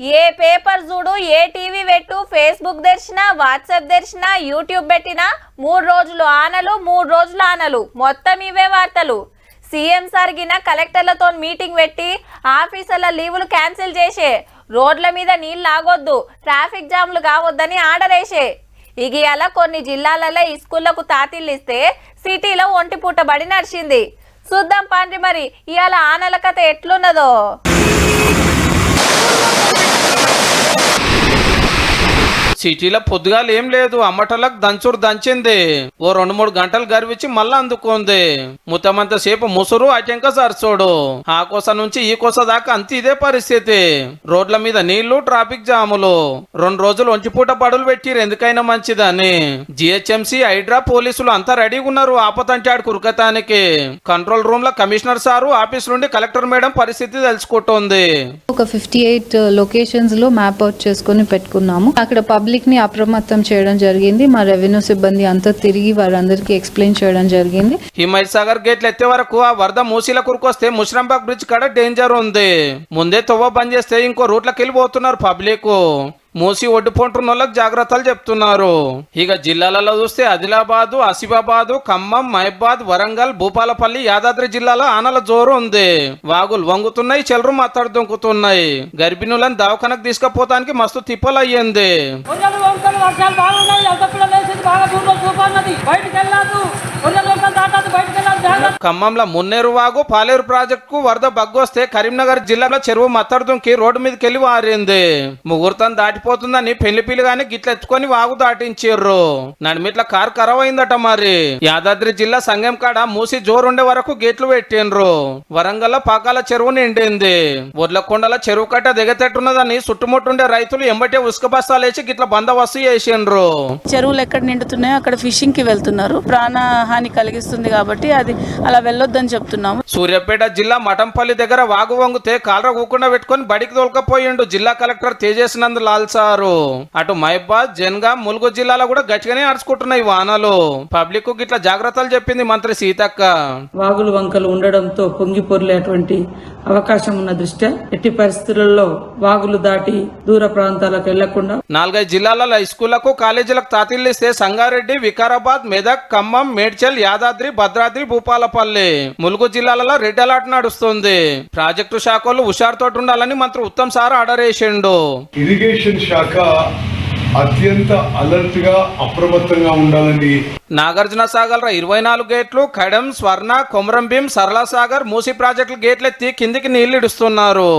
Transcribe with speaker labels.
Speaker 1: ఏ paper చూడు ఏ TV పెట్టు ఫేస్బుక్ తెరిచిన వాట్సాప్ తెరిచినా యూట్యూబ్ పెట్టినా మూడు రోజులు ఆనలు మూడు రోజులు ఆనలు. మొత్తం ఇవే వార్తలు. సీఎం సరిగిన కలెక్టర్లతో మీటింగ్ పెట్టి ఆఫీసర్ల లీవులు క్యాన్సిల్ చేసే. రోడ్ల మీద నీళ్ళు ఆగొద్దు ట్రాఫిక్ జామ్లు కావద్దని ఆర్డర్ వేసే ఇక కొన్ని జిల్లాలలో ఇస్కూళ్ళకు తాతిల్లిస్తే సిటీలో ఒంటిపూట బడి నడిచింది. చూద్దాం పాండ్రి మరి ఇవాళ ఆనల కథ ఎట్లున్నదో? you.
Speaker 2: సిటీలో పొద్దుగాలు ఏం లేదు. అమ్మటలకు దంచురు దంచింది. ఓ రెండు మూడు గంటలు గర్వించి మళ్ళా అందుకుంది. ముతమంత సేపు ముసురు అటెంక సరసోడు ఆ కోస నుంచి ఈ కోస దాకా అంత ఇదే పరిస్థితి. రోడ్ల మీద నీళ్ళు ట్రాఫిక్ జాములు. రెండు రోజులు ఒంటిపూట బడులు పెట్టిరు. ఎందుకైనా మంచిదని. జిహెచ్ఎంసీ హైడ్రా పోలీసులు అంతా రెడీగా ఉన్నారు. ఆపతంటాడు ఆడు కురకతానికి. కంట్రోల్ రూమ్లో కమిషనర్ సారు ఆఫీస్ నుండి కలెక్టర్ మేడం పరిస్థితి తెలుసుకుంటోంది.
Speaker 3: ఒక ఫిఫ్టీ ఎయిట్ లొకేషన్స్లో మ్యాప్ అవుట్ చేసుకొని పెట్టుకున్నాము. అక్కడ పబ్లిక్ పబ్లిక్ని అప్రమత్తం చేయడం జరిగింది. మా రెవెన్యూ సిబ్బంది అంతా తిరిగి వారందరికీ ఎక్స్ప్లెయిన్ చేయడం జరిగింది.
Speaker 2: హిమాయత్ సాగర్ గేట్లు ఎత్తే వరకు ఆ వరద మూసీల కురికొస్తే ముషరంబాగ్ బ్రిడ్జ్ కాడ డేంజర్ ఉంది. ముందే తొవ్వ బంద్ చేస్తే ఇంకో రూట్లకి వెళ్ళిపోతున్నారు పబ్లిక్. మూసి ఒడ్డుపోంటున్న వాళ్ళకి జాగ్రత్తలు చెప్తున్నారు. ఇక జిల్లాలలో చూస్తే ఆదిలాబాదు ఆసిఫాబాదు ఖమ్మం మహబాద్ వరంగల్ భూపాలపల్లి యాదాద్రి జిల్లాలో ఆనల జోరు ఉంది. వాగులు వంగుతున్నాయి చెలరు మాట్లాడు దొంకుతున్నాయి. గర్భిణులను దవాఖానకు తీసుకుపోతానికి మస్తు తిప్పలు అయ్యింది ఖమ్మంలో మున్నేరు వాగు పాలేరు ప్రాజెక్టుకు వరద బగ్గొస్తే కరీంనగర్ జిల్లాలో చెరువు మత్తడుదుంకి రోడ్డు మీదకి వెళ్ళి వారింది. ముహూర్తం దాటిపోతుందని పెళ్ళి గాని గిట్ల ఎత్తుకొని వాగు దాటించారు నడిమిట్ల కారు ఖరాబ్ అయిందట మరి. యాదాద్రి జిల్లా సంగం కాడ మూసి జోరుండే వరకు గేట్లు పెట్టిండ్రు. వరంగల్ పాకాల చెరువు నిండింది. ఉర్లకొండల చెరువు కట్ట దిగతట్టున్నదని చుట్టుముట్టుండే రైతులు ఎంబటే ఉసుక బస్తాలు వేసి గిట్ల బందోబస్తు చేసిండ్రు.
Speaker 4: చెరువులు ఎక్కడ నిండుతున్నాయో అక్కడ ఫిషింగ్కి వెళ్తున్నారు. ప్రాణహాని కలిగిస్తుంది కాబట్టి అది అలా వెళ్ళొద్దని చెప్తున్నాము.
Speaker 2: సూర్యాపేట జిల్లా మఠంపల్లి దగ్గర వాగు వంగితే కాలర ఊకుండా పెట్టుకొని బడికి తోలుకపోయిండు జిల్లా కలెక్టర్ తేజస్ నంద్ లాల్ సారు. అటు మహబాద్ జన్గాం ములుగు జిల్లాలో కూడా గట్టిగానే అరుచుకుంటున్నాయి వానలు. పబ్లిక్కు గిట్ల జాగ్రత్తలు చెప్పింది మంత్రి సీతక్క.
Speaker 5: వాగులు వంకలు ఉండడంతో పొంగి పొర్లేటువంటి అవకాశం ఉన్న దృష్ట్యా ఎట్టి పరిస్థితులలో వాగులు దాటి దూర ప్రాంతాలకు వెళ్ళకుండా
Speaker 2: నాలుగైదు జిల్లాలలో స్కూళ్ళకు కాలేజీలకు తాతీళ్ళు ఇస్తే సంగారెడ్డి వికారాబాద్ మెదక్ ఖమ్మం మేడ్చల్ యాదాద్రి భద్రాద్రి భూపాలపల్లి. ములుగు జిల్లాలలో రెడ్ అలర్ట్ నడుస్తుంది. ప్రాజెక్టు శాఖలు హుషారుతో ఉండాలని మంత్రి ఉత్తమ్ సార్ ఆర్డర్ వేసిండు.
Speaker 6: ఇరిగేషన్ శాఖ అత్యంత అలర్ట్గా అప్రమత్తంగా ఉండాలని
Speaker 2: నాగార్జున సాగర్ ఇరవై నాలుగు గేట్లు కడెం స్వర్ణ కొమరంభీం సరళ సాగర్ మూసి ప్రాజెక్టుల గేట్లు ఎత్తి కిందికి నీళ్ళు ఇడుస్తున్నారు.